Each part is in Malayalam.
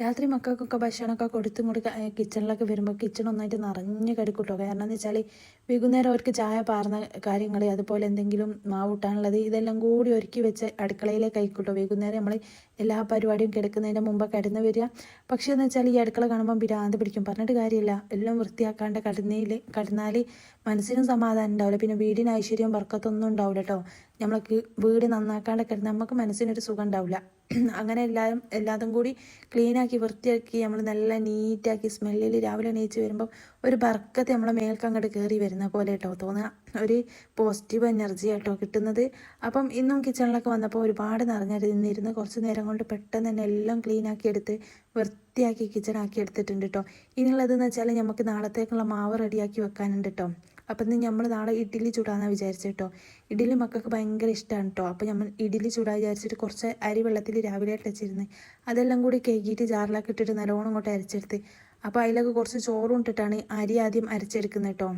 രാത്രി മക്കൾക്കൊക്കെ ഭക്ഷണമൊക്കെ കൊടുത്തും കൂടി കിച്ചണിലൊക്കെ വരുമ്പോൾ കിച്ചൺ ഒന്നായിട്ട് നിറഞ്ഞു കിടക്കൂട്ടോ കാരണം എന്ന് വെച്ചാൽ വൈകുന്നേരം അവർക്ക് ചായ പാർന്ന കാര്യങ്ങൾ അതുപോലെ എന്തെങ്കിലും മാവൂട്ടാനുള്ളത് ഇതെല്ലാം കൂടി ഒരുക്കി വെച്ച് അടുക്കളയിലേക്ക് ആയിക്കൂട്ടോ. വൈകുന്നേരം നമ്മൾ എല്ലാ പരിപാടിയും കിടക്കുന്നതിന്റെ മുമ്പ് കിടന്ന് വരിക. പക്ഷേ എന്ന് വെച്ചാൽ ഈ അടുക്കള കാണുമ്പോൾ ഭ്രാന്ത് പിടിക്കും. പറഞ്ഞിട്ട് കാര്യമില്ല. എല്ലാം വൃത്തിയാക്കാണ്ട് കടന്നയിൽ കടന്നാൽ മനസ്സിനും സമാധാനം ഉണ്ടാവില്ല. പിന്നെ വീടിന് ഐശ്വര്യം വർക്കത്തൊന്നും ഉണ്ടാവില്ല കേട്ടോ നമ്മൾക്ക് വീട് നന്നാക്കാണ്ട് കിടന്ന് നമുക്ക് മനസ്സിനൊരു സുഖം ഉണ്ടാവില്ല. അങ്ങനെ എല്ലാവരും എല്ലാതും കൂടി ക്ലീനാക്കി വൃത്തിയാക്കി നമ്മൾ നല്ല നീറ്റാക്കി സ്മെല്ലിൽ രാവിലെ എണീച്ച് വരുമ്പം ഒരു ബർക്കത്ത് നമ്മളെ മേൽക്ക് അങ്ങോട്ട് കയറി വരുന്ന പോലെ കേട്ടോ തോന്നുക ഒരു പോസിറ്റീവ് എനർജി കേട്ടോ കിട്ടുന്നത്. അപ്പം ഇന്നും കിച്ചണിലൊക്കെ വന്നപ്പോൾ ഒരുപാട് നിറഞ്ഞിരുന്നിരുന്ന് കുറച്ച് നേരം കൊണ്ട് പെട്ടെന്ന് തന്നെ എല്ലാം ക്ലീനാക്കി എടുത്ത് വൃത്തിയാക്കി കിച്ചണാക്കി എടുത്തിട്ടുണ്ട് കേട്ടോ ഇനിയുള്ളതെന്ന് വെച്ചാൽ നമുക്ക് നാളത്തേക്കുള്ള മാവ് റെഡിയാക്കി വെക്കാനുണ്ട് കേട്ടോ അപ്പം ഇന്ന് നമ്മൾ നാളെ ഇഡ്ഡലി ചൂടാന്നാണ് വിചാരിച്ചത് കേട്ടോ ഇഡ്ഡലി മക്കൾക്ക് ഭയങ്കര ഇഷ്ടമാണ് കേട്ടോ അപ്പോൾ നമ്മൾ ഇഡ്ഡലി ചൂടാ വിചാരിച്ചിട്ട് കുറച്ച് അരി വെള്ളത്തിൽ രാവിലെ വെച്ചിരുന്നു. അതെല്ലാം കൂടി കേക്കിയിട്ട് ജാറിലൊക്കെ ഇട്ടിട്ട് നല്ലോണം ഇങ്ങോട്ട് അരച്ചെടുത്ത്. അപ്പോൾ അതിലൊക്കെ കുറച്ച് ചോറും ഇട്ടിട്ടാണ് അരി ആദ്യം അരച്ചെടുക്കുന്നത് കേട്ടോ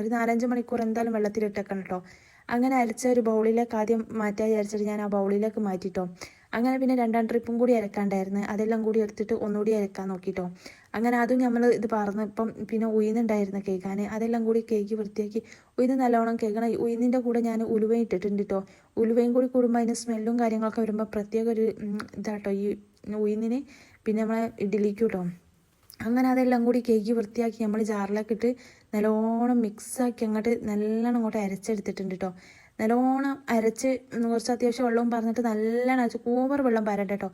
ഒരു നാലഞ്ച് മണിക്കൂർ എന്തായാലും വെള്ളത്തിലിട്ടേക്കണം കേട്ടോ അങ്ങനെ അരച്ച ഒരു ബൗളിലേക്ക് ആദ്യം മാറ്റാൻ വിചാരിച്ചിട്ട് ഞാൻ ആ ബൗളിലേക്ക് മാറ്റിട്ടോ. അങ്ങനെ പിന്നെ രണ്ടാം ട്രിപ്പും കൂടി അരക്കാണ്ടായിരുന്നു. അതെല്ലാം കൂടി എടുത്തിട്ട് ഒന്നുകൂടി അരക്കാൻ നോക്കിട്ടോ. അങ്ങനെ അതും നമ്മൾ ഇത് പറഞ്ഞു ഇപ്പം പിന്നെ ഉയർന്നുണ്ടായിരുന്നു കേൾക്കാൻ അതെല്ലാം കൂടി കേക്ക് വൃത്തിയാക്കി ഉയർന്ന് നല്ലോണം കേൾക്കണം ഉയർന്നിന്റെ കൂടെ ഞാൻ ഉലുവയും ഇട്ടിട്ടുണ്ട് കേട്ടോ ഉലുവയും കൂടി കൂടുമ്പോൾ അതിന് സ്മെല്ലും കാര്യങ്ങളൊക്കെ വരുമ്പോൾ പ്രത്യേക ഒരു ഇതാട്ടോ ഈ ഉയർന്നിന് പിന്നെ നമ്മളെ ഇഡ്ഡലിക്ക് കേട്ടോ അങ്ങനെ അതെല്ലാം കൂടി കേക്ക് വൃത്തിയാക്കി നമ്മൾ ജാറിലേക്ക് ഇട്ട് നല്ലോണം മിക്സാക്കി അങ്ങോട്ട് നല്ലോണം അങ്ങോട്ട് അരച്ചെടുത്തിട്ടുണ്ട് കേട്ടോ നല്ലോണം അരച്ച് കുറച്ച് അത്യാവശ്യം വെള്ളവും പറഞ്ഞിട്ട് നല്ലോണം അരച്ച് ഓവർ വെള്ളം പാരട്ടെ കേട്ടോ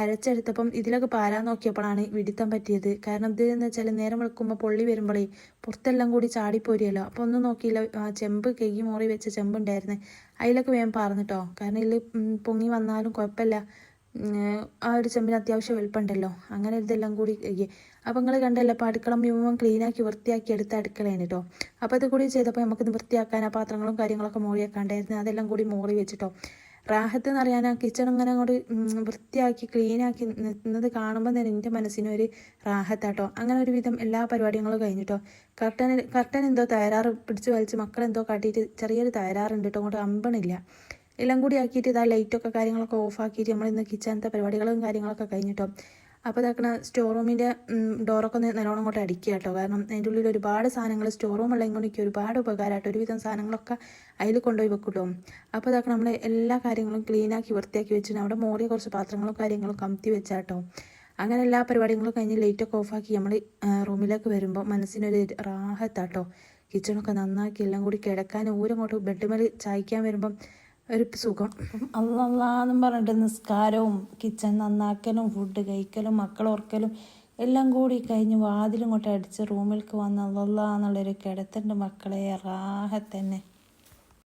അരച്ചെടുത്തപ്പം ഇതിലൊക്കെ പാരാൻ നോക്കിയപ്പോഴാണ് വിടിത്തം പറ്റിയത്. കാരണം ഇത് എന്ന് വെച്ചാൽ നേരം വെളുക്കുമ്പോൾ പൊള്ളി വരുമ്പോഴേ പുറത്തെല്ലാം കൂടി ചാടിപ്പോരിയല്ലോ അപ്പോൾ ഒന്നും നോക്കിയില്ല. ആ ചെമ്പ് കെയ്യി മോറി വെച്ച ചെമ്പുണ്ടായിരുന്നു അതിലൊക്കെ വേഗം പാർന്നിട്ടോ കാരണം ഇതിൽ പൊങ്ങി വന്നാലും കുഴപ്പമില്ല. ആ ഒരു ചെമ്പിന് അത്യാവശ്യം വലുപ്പമുണ്ടല്ലോ. അങ്ങനെ ഇതെല്ലാം കൂടി അപ്പോൾ നിങ്ങൾ കണ്ടല്ലോ അപ്പോൾ അടുക്കള മുഴുവൻ ക്ലീനാക്കി വൃത്തിയാക്കി എടുത്ത അടുക്കളയാണ് കേട്ടോ അപ്പോൾ അത് കൂടി ചെയ്തപ്പോൾ നമുക്കിത് വൃത്തിയാക്കാൻ ആ പാത്രങ്ങളും കാര്യങ്ങളൊക്കെ മോറിയാക്കാണ്ടായിരുന്നു അതെല്ലാം കൂടി മോറി വെച്ചിട്ടോ. റാഹത്ത് എന്ന് പറയാൻ ആ കിച്ചൺ ഇങ്ങനെ അങ്ങോട്ട് വൃത്തിയാക്കി ക്ലീനാക്കി നിന്നത് കാണുമ്പോൾ തന്നെ എന്റെ മനസ്സിനൊരു റാഹത്താട്ടോ അങ്ങനെ ഒരു വിധം എല്ലാ പരിപാടികളും കഴിഞ്ഞിട്ടോ. കർട്ടൻ കർട്ടൻ എന്തോ തയ്യാറ് പിടിച്ച് വലിച്ച് മക്കളെന്തോ കാട്ടിയിട്ട് ചെറിയൊരു തയ്യാറുണ്ട് കേട്ടോ അങ്ങോട്ട് അമ്പണില്ല. എല്ലാം കൂടി ആക്കിയിട്ട് ഇതാ ലൈറ്റൊക്കെ കാര്യങ്ങളൊക്കെ ഓഫ് ആക്കിയിട്ട് നമ്മൾ ഇന്ന് കിച്ചണത്തെ പരിപാടികളും കാര്യങ്ങളൊക്കെ കഴിഞ്ഞിട്ടോ. അപ്പോൾ ഇതാക്കണ സ്റ്റോർ റൂമിന്റെ ഡോറൊക്കെ ഒന്ന് നല്ലോണം അങ്ങോട്ട് അടിക്കുക കേട്ടോ. കാരണം അതിന്റെ ഉള്ളിൽ ഒരുപാട് സാധനങ്ങൾ സ്റ്റോർ റൂം ഉള്ളതെങ്കിൽ എനിക്ക് ഒരുപാട് ഉപകാരമായിട്ട് ഒരുവിധം സാധനങ്ങളൊക്കെ അതിൽ കൊണ്ടുപോയി വെക്കുള്ളൂ അപ്പോൾ ഇതാക്കണം നമ്മൾ എല്ലാ കാര്യങ്ങളും ക്ലീനാക്കി വൃത്തിയാക്കി വെച്ചിട്ട് അവിടെ മോറിയ കുറച്ച് പാത്രങ്ങളും കാര്യങ്ങളും കമത്തി വെച്ചാട്ടോ അങ്ങനെ എല്ലാ പരിപാടികളും കഴിഞ്ഞ് ലൈറ്റൊക്കെ ഓഫാക്കി നമ്മൾ റൂമിലേക്ക് വരുമ്പോൾ മനസ്സിനൊരു റാഹത്താട്ടോ കിച്ചണൊക്കെ നന്നാക്കി എല്ലാം കൂടി കിടക്കാൻ ഊരങ്ങോട്ട് ബെഡ്മേൽ ചായ്ക്കാൻ വരുമ്പം ഒരു സുഖം. അല്ലാന്നും പറഞ്ഞിട്ട് നിസ്കാരവും കിച്ചൺ നന്നാക്കലും ഫുഡ് കഴിക്കലും മക്കളോർക്കലും എല്ലാം കൂടി കഴിഞ്ഞ് വാതിലും കൊണ്ട് അടിച്ച് റൂമിലേക്ക് വന്ന് അല്ലാന്നുള്ളൊരു കിടത്തുണ്ട് മക്കളെ റാഹത്തന്നെ.